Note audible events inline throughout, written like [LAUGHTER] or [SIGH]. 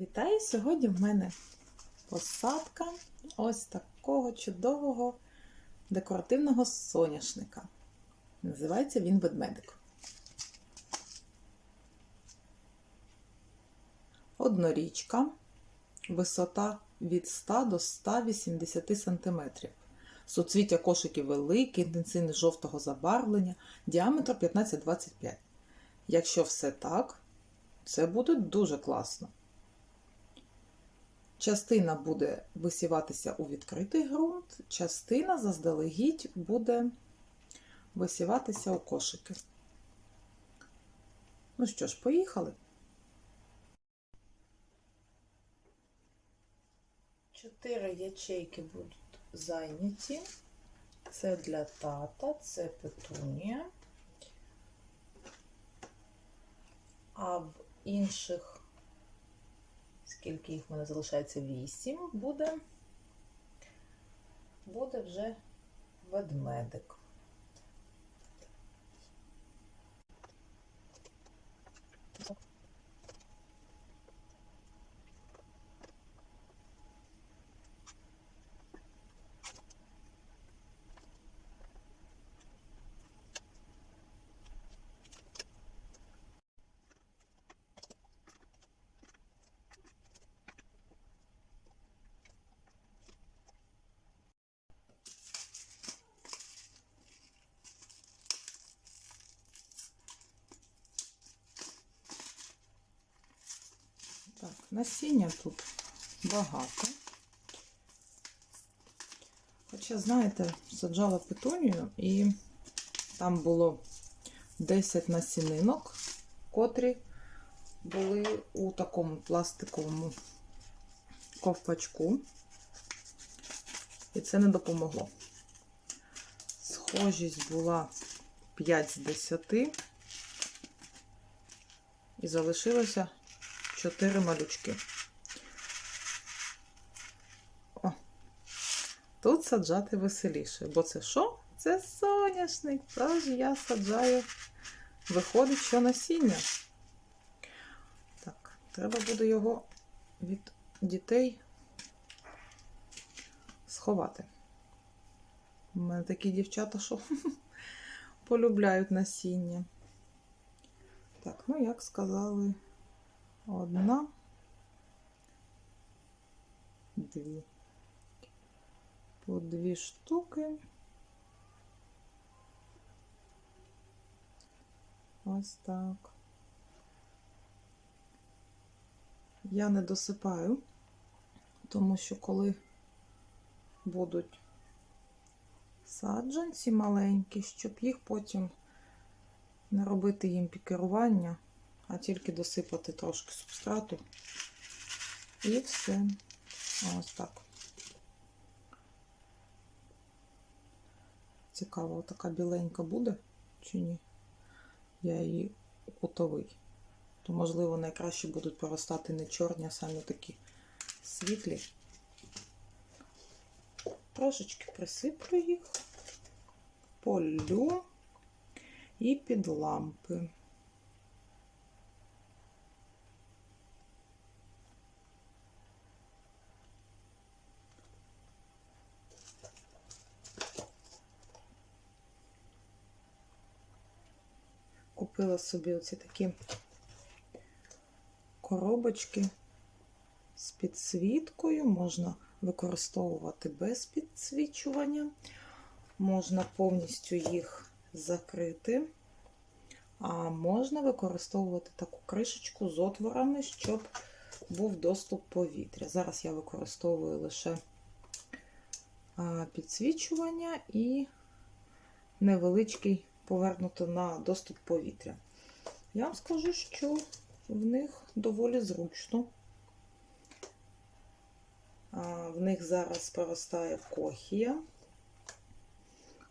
Вітаю! Сьогодні в мене посадка ось такого чудового декоративного соняшника. Називається він ведмедик. Однорічка, висота від 100 до 180 см. Суцвіття кошики великі, інтенсивність жовтого забарвлення, діаметр 15-25. Якщо все так, це буде дуже класно. Частина буде висіватися у відкритий ґрунт, частина заздалегідь буде висіватися у кошики. Ну що ж, поїхали. Чотири ячейки будуть зайняті. Це для тата, це петунія. А в інших скільки їх в мене залишається 8, буде, буде вже ведмедик. Так, насіння тут багато. Хоча, знаєте, саджала петунію і там було 10 насінинок, котрі були у такому пластиковому ковпачку. І це не допомогло. Схожість була 5 з 10 і залишилося 4 малючки. О, тут саджати веселіше, бо це що? Це соняшник. Тож я саджаю, виходить, що насіння. Так, треба буде його від дітей сховати. У мене такі дівчата, що [LAUGHS] полюбляють насіння. Так, ну, як сказали, одна, дві. По дві штуки. Ось так. Я не досипаю, тому що коли будуть саджанці маленькі, щоб їх потім не робити їм пікерування, а тільки досипати трошки субстрату. І все. Ось так. Цікаво, така біленька буде чи ні? Я її кутовий. То, можливо, найкраще будуть поростати не чорні, а саме такі світлі. Трошечки присиплю їх, полю і під лампи. Купила собі оці такі коробочки з підсвіткою. Можна використовувати без підсвічування. Можна повністю їх закрити, а можна використовувати таку кришечку з отворами, щоб був доступ повітря. Зараз я використовую лише підсвічування і невеличкий повернуто на доступ повітря. Я вам скажу, що в них доволі зручно. В них зараз проростає кохія.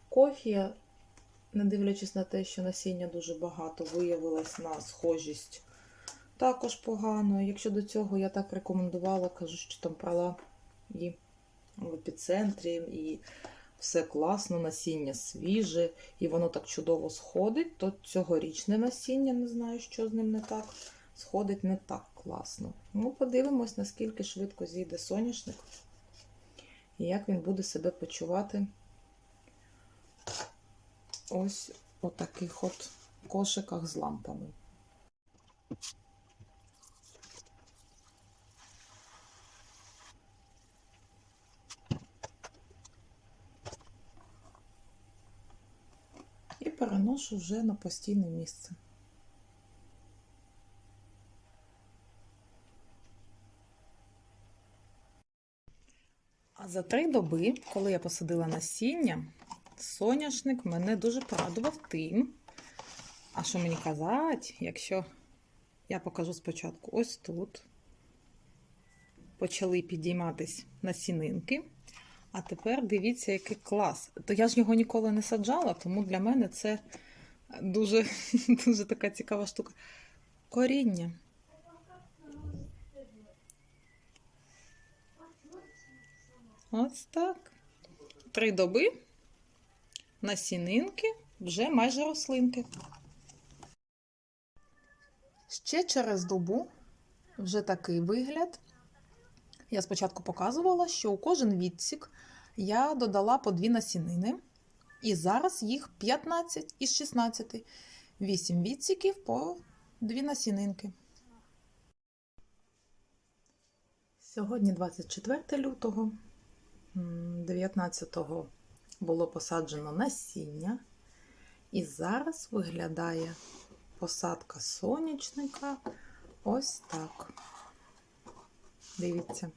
Кофія, не дивлячись на те, що насіння дуже багато, виявилась на схожість також погано. Якщо до цього я так рекомендувала, кажу, що там брала і в епіцентрі, і все класно, насіння свіже, і воно так чудово сходить, то цьогорічне насіння, не знаю, що з ним не так, сходить не так класно. Ну, подивимось, наскільки швидко зійде соняшник і як він буде себе почувати ось у таких от кошиках з лампами. Переношу вже на постійне місце. А за три доби, коли я посадила насіння, соняшник мене дуже порадував тим. А що мені казати, якщо я покажу спочатку ось тут почали підійматись насінинки. А тепер дивіться, який клас. То я ж його ніколи не саджала, тому для мене це дуже, [LAUGHS] дуже така цікава штука. Коріння. Ось так. Три доби насінинки вже майже рослинки. Ще через добу вже такий вигляд. Я спочатку показувала, що у кожен відсік я додала по дві насінини. І зараз їх 15 із 16. 8 відсіків по дві насінинки. Сьогодні 24 лютого. 19-го було посаджено насіння. І зараз виглядає посадка сонячника ось так. Дивіться.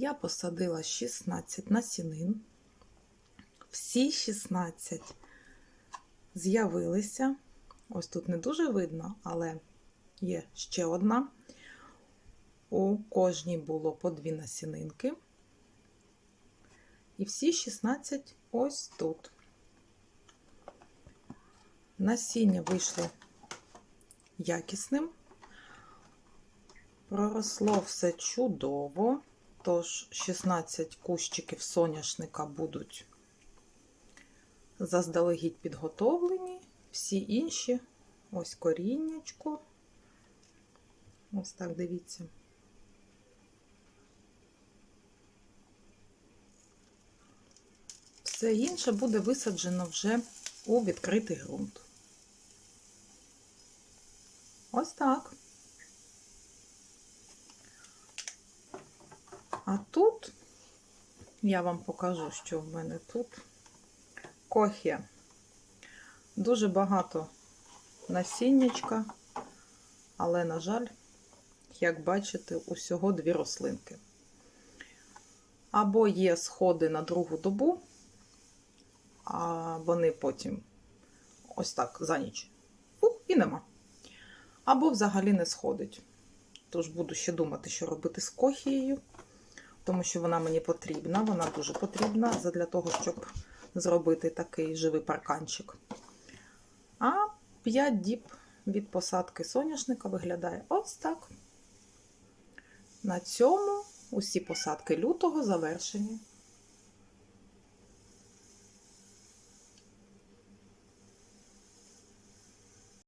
Я посадила 16 насінин. Всі 16 з'явилися. Ось тут не дуже видно, але є ще одна. У кожній було по дві насінинки. І всі 16 ось тут. Насіння вийшло якісним. Проросло все чудово. Тож 16 кущиків соняшника будуть заздалегідь підготовлені. Всі інші, ось коріннячко. Ось так дивіться. Все інше буде висаджено вже у відкритий ґрунт. Ось так. А тут я вам покажу, що в мене тут кохія. Дуже багато насіннячка, але, на жаль, як бачите, усього дві рослинки. Або є сходи на другу добу, а вони потім ось так за ніч. Фух, і нема. Або взагалі не сходить. Тож буду ще думати, що робити з кохією, тому що вона мені потрібна, вона дуже потрібна для того, щоб зробити такий живий парканчик. А 5 діб від посадки соняшника виглядає ось так. На цьому усі посадки лютого завершені.